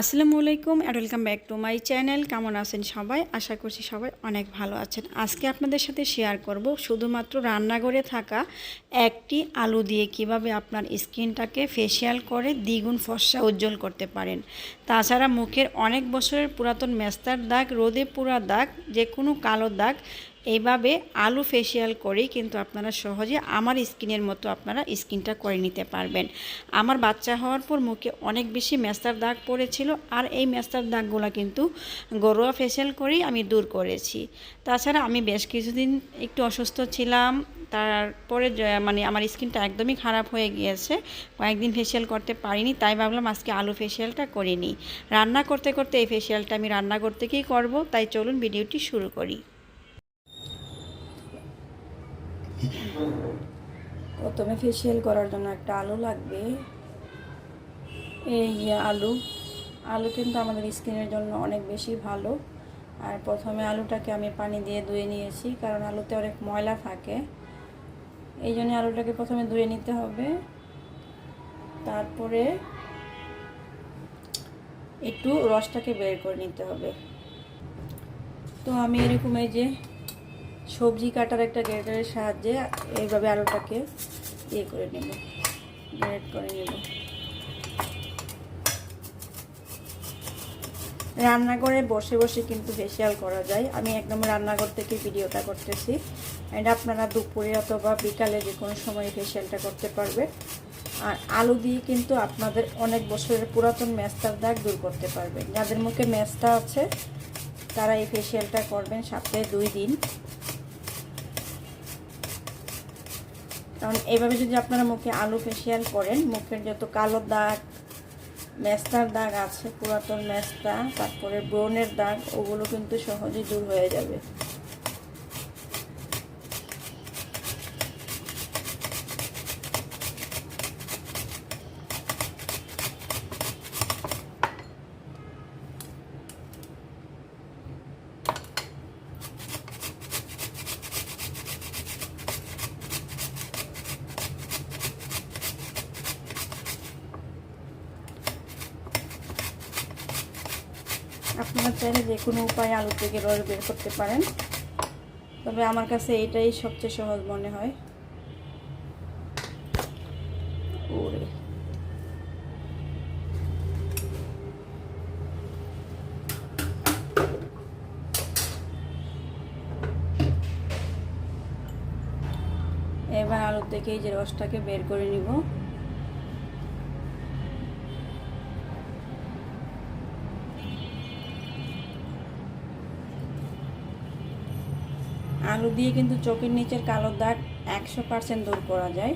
আসসালামু আলাইকুম and welcome back to my channel কেমন আছেন সবাই? আশা করছি সবাই অনেক ভালো আছেন। আজকে আপনাদের সাথে শেয়ার করব শুধুমাত্র রান্নাঘরে থাকা একটি আলু দিয়ে কীভাবে আপনার স্কিনটাকে ফেসিয়াল করে দ্বিগুণ ফর্সা উজ্জ্বল করতে পারেন। তাছাড়া মুখের অনেক বছরের পুরাতন মেস্তার দাগ, রোদে পুরা দাগ যে কোনো কালো দাগ এইভাবে আলু ফেসিয়াল করেই কিন্তু আপনারা সহজে আমার স্কিনের মতো আপনারা স্কিনটা করে নিতে পারবেন। আমার বাচ্চা হওয়ার পর মুখে অনেক বেশি মেস্তার দাগ পড়েছিল আর এই মেস্তার দাগগুলো কিন্তু গরুয়া ফেসিয়াল করেই আমি দূর করেছি। তাছাড়া আমি বেশ কিছুদিন একটু অসুস্থ ছিলাম, তারপরে মানে আমার স্কিনটা একদমই খারাপ হয়ে গিয়েছে। কয়েকদিন ফেসিয়াল করতে পারিনি, তাই ভাবলাম আজকে আলু ফেসিয়ালটা করিনি রান্না করতে করতে এই ফেসিয়ালটা আমি রান্না করতে গিয়েই করব, তাই চলুন ভিডিওটি শুরু করি। প্রথমে ফেসিয়াল করার জন্য একটা আলু লাগবে। এই আলু আলু কিন্তু আমাদের স্কিনের জন্য অনেক বেশি ভালো। আর প্রথমে আলুটাকে আমি পানি দিয়ে ধুয়ে নিয়েছি, কারণ আলুতে অনেক ময়লা থাকে। এই জন্য আলুটাকে প্রথমে ধুয়ে নিতে হবে। তারপরে একটু রসটাকে বের করে নিতে হবে। তো আমি এরকম এই যে সবজি কাটার একটা গ্রেটারের সাহায্যে এইভাবে আলুটাকে ইয়ে করে নেব, গ্রেট করে নেব। রান্না করে বসে বসে কিন্তু ফেসিয়াল করা যায়। আমি একদম রান্নাঘর থেকে ভিডিওটা করতেছি। অ্যান্ড আপনারা দুপুরে অথবা বিকালে যে কোনো সময় ফেসিয়ালটা করতে পারবে আর আলু দিয়ে কিন্তু আপনাদের অনেক বছরের পুরাতন মেস্তার দাগ দূর করতে পারবে যাদের মুখে মেস্তা আছে, তারা এই ফেসিয়ালটা করবেন সপ্তাহে দুই দিন। কারণ এইভাবে যদি আপনারা মুখে আলু ফেসিয়াল করেন, মুখের যত কালো দাগ, মেস্তার দাগ আছে, পুরাতন মেস্তা, তারপরে ব্রনের দাগ, ওগুলো কিন্তু সহজেই দূর হয়ে যাবে। আপনারা চাইলে যে কোনো উপায়ে আলু থেকে রস বের করতে পারেন। তবে আমার কাছে এটাই সবচেয়ে সহজ মনে হয়। এবার আলু থেকে এই যে রসটাকে বের করে নিব। আলু দিয়ে কিন্তু চোখের নিচের কালো দাগ একশো পার্সেন্ট দূর করা যায়।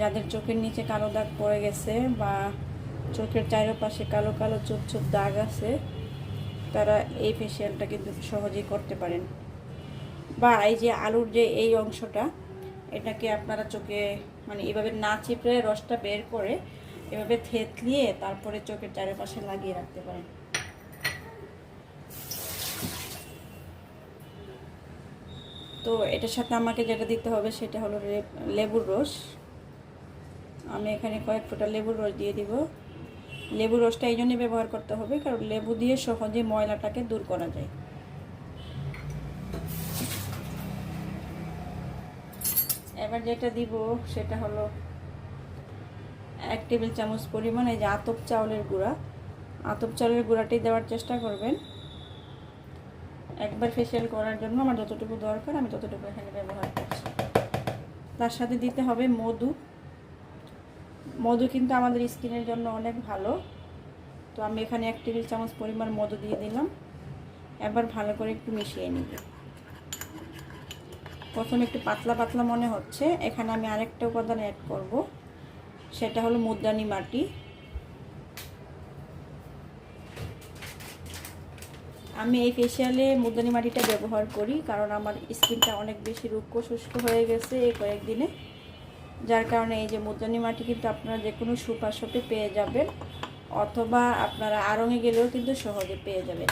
যাদের চোখের নিচে কালো দাগ পড়ে গেছে বা চোখের চারপাশে কালো কালো চোখ চোখ দাগ আছে, তারা এই ফেসিয়ালটা কিন্তু সহজেই করতে পারেন। বা এই যে আলুর যে এই অংশটা, এটাকে আপনারা চোখে মানে এভাবে না চিপড়ে রসটা বের করে এভাবে থেতলিয়ে তারপরে চোখের চারপাশে লাগিয়ে রাখতে পারেন। তো এটার সাথে আমাকে যেটা দিতে হবে সেটা হলো লেবুর রস। আমি এখানে কয়েক ফোঁটা লেবুর রস দিয়ে দিব। লেবুর রসটা এই জন্যই ব্যবহার করতে হবে, কারণ লেবু দিয়ে সহজে ময়লাটাকে দূর করা যায়। এবার যেটা দিব সেটা হলো এক টেবিল চামচ পরিমাণ এই যে আতপ চাউলের গুঁড়া। আতপ চাউলের গুঁড়াটি দেওয়ার চেষ্টা করবেন। একবার ফেসিয়াল করার জন্য আমার যতটুকু দরকার, আমি ততটুকু এখানে ব্যবহার করছি। তার সাথে দিতে হবে মধু। মধু কিন্তু আমাদের স্কিনের জন্য অনেক ভালো। তো আমি এখানে এক টেবিল চামচ পরিমাণ মধু দিয়ে দিলাম। একবার ভালো করে একটু মিশিয়ে নিব। প্রথমে একটু পাতলা পাতলা মনে হচ্ছে। এখানে আমি আরেকটা উপাদান অ্যাড করব। সেটা হলো মুদ্রানি মাটি। আমি এই ফেশিয়ালে মুদানি মাটিটা ব্যবহার করি, কারণ আমার স্কিনটা অনেক বেশি রুক্ষ, শুষ্ক হয়ে গেছে এই কয়েকদিনে। যার কারণে এই যে মুদানি মাটি কিন্তু আপনারা যে কোনো সুপার শপে পেয়ে যাবেন, অথবা আপনারা আরঙে গেলেও কিন্তু সহজে পেয়ে যাবেন।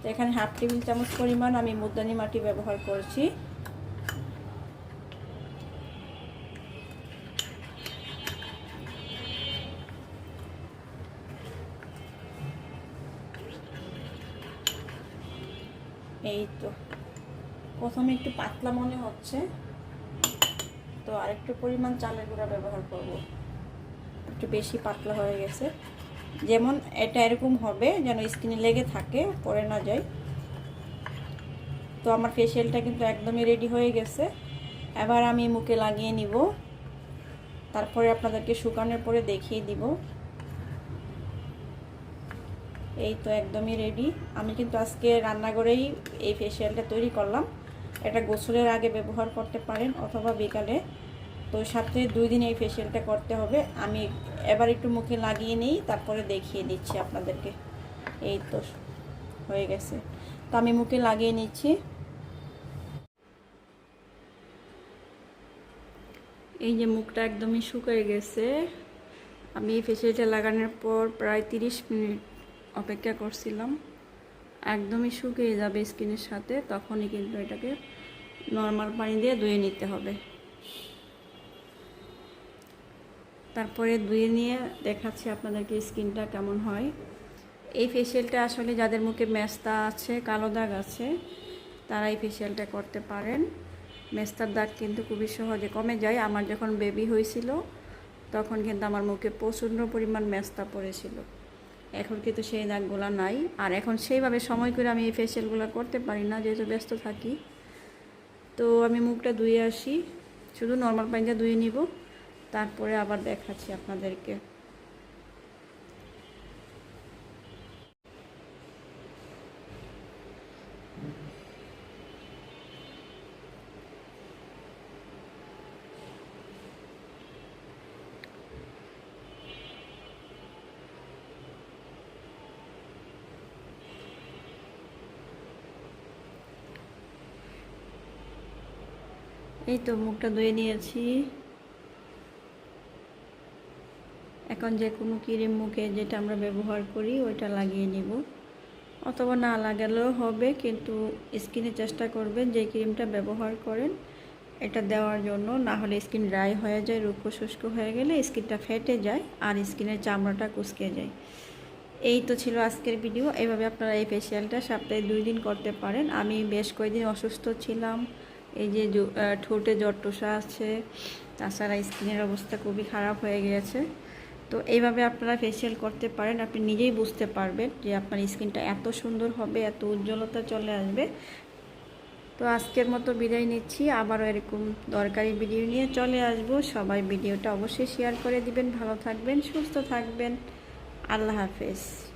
তো এখানে হাফ টেবিল চামচ পরিমাণ আমি মুদানি মাটি ব্যবহার করছি। এই তো প্রথমে একটু পাতলা মনে হচ্ছে। তো আরেকটু পরিমাণ চালের গুঁড়া ব্যবহার করব। একটু বেশি পাতলা হয়ে গেছে। যেমন এটা এরকম হবে, যেন স্কিনে লেগে থাকে পরে না যায়। তো আমার ফেশিয়ালটা কিন্তু একদমই রেডি হয়ে গেছে। এবার আমি মুখে লাগিয়ে নিব। তারপরে আপনাদেরকে শুকানোর পরে দেখিয়ে দিব। এই তো একদমই রেডি আমি কিন্তু আজকে রান্নাঘরেই এই ফেসিয়ালটা তৈরি করলাম। এটা গোসলের আগে ব্যবহার করতে পারেন অথবা বিকালে। তো সাথে দুই দিন এই ফেসিয়ালটা করতে হবে। আমি এবার একটু মুখে লাগিয়ে নিই, তারপরে দেখিয়ে দিচ্ছি আপনাদেরকে। এই তো হয়ে গেছে। তো আমি মুখে লাগিয়ে নিচ্ছি। এই যে মুখটা একদমই শুকিয়ে গেছে। আমি এই ফেসিয়ালটা লাগানোর পর প্রায় তিরিশ মিনিট অপেক্ষা করছিলাম। একদমই শুকিয়ে যাবে স্কিনের সাথে, তখনই কিন্তু এটাকে নর্মাল পানি দিয়ে ধুয়ে নিতে হবে। তারপরে ধুয়ে নিয়ে দেখাচ্ছি আপনাদেরকে স্কিনটা কেমন হয়। এই ফেসিয়ালটা আসলে যাদের মুখে মেস্তা আছে, কালো দাগ আছে, তারা এই ফেসিয়ালটা করতে পারেন। মেস্তার দাগ কিন্তু খুবই সহজে কমে যায়। আমার যখন বেবি হয়েছিল, তখন কিন্তু আমার মুখে প্রচণ্ড পরিমাণ মেস্তা পড়েছিল। এখন কিন্তু সেই দাগগুলো নাই। আর এখন সেইভাবে সময় করে আমি এই ফেসিয়ালগুলো করতে পারি না, যেহেতু ব্যস্ত থাকি। তো আমি মুখটা ধুয়ে আসি, শুধু নর্মাল পানিটা ধুয়ে নিব, তারপরে আবার দেখাচ্ছি আপনাদেরকে। এই তো মুখটা ধুয়ে নিয়েছি। এখন যে কোনো ক্রিম মুখে যেটা আমরা ব্যবহার করি, ওইটা লাগিয়ে নেব। অথবা না লাগালেও হবে, কিন্তু স্কিনে চেষ্টা করবেন যে ক্রিমটা ব্যবহার করেন, এটা দেওয়ার জন্য। না হলে স্কিন ড্রাই হয়ে যায়, রুক্ষ শুষ্ক হয়ে গেলে স্কিনটা ফেটে যায় আর স্কিনের চামড়াটা কুচকে যায়। এই তো ছিল আজকের ভিডিও। এইভাবে আপনারা এই ফেসিয়ালটা সপ্তাহে দুই দিন করতে পারেন। আমি বেশ কয়েকদিন অসুস্থ ছিলাম। এই যে ঠোঁটে জট্টসা আছে, তাছাড়া স্কিনের অবস্থা খুবই খারাপ হয়ে গেছে। তো এইভাবে আপনারা ফেসিয়াল করতে পারেন, আপনি নিজেই বুঝতে পারবেন যে আপনার স্কিনটা এত সুন্দর হবে, এত উজ্জ্বলতা চলে আসবে। তো আজকের মতো বিদায় নিচ্ছি, আবারও এরকম দরকারি ভিডিও নিয়ে চলে আসব। সবাই ভিডিওটা অবশ্যই শেয়ার করে দিবেন, ভালো থাকবেন, সুস্থ থাকবেন। আল্লাহ হাফেজ।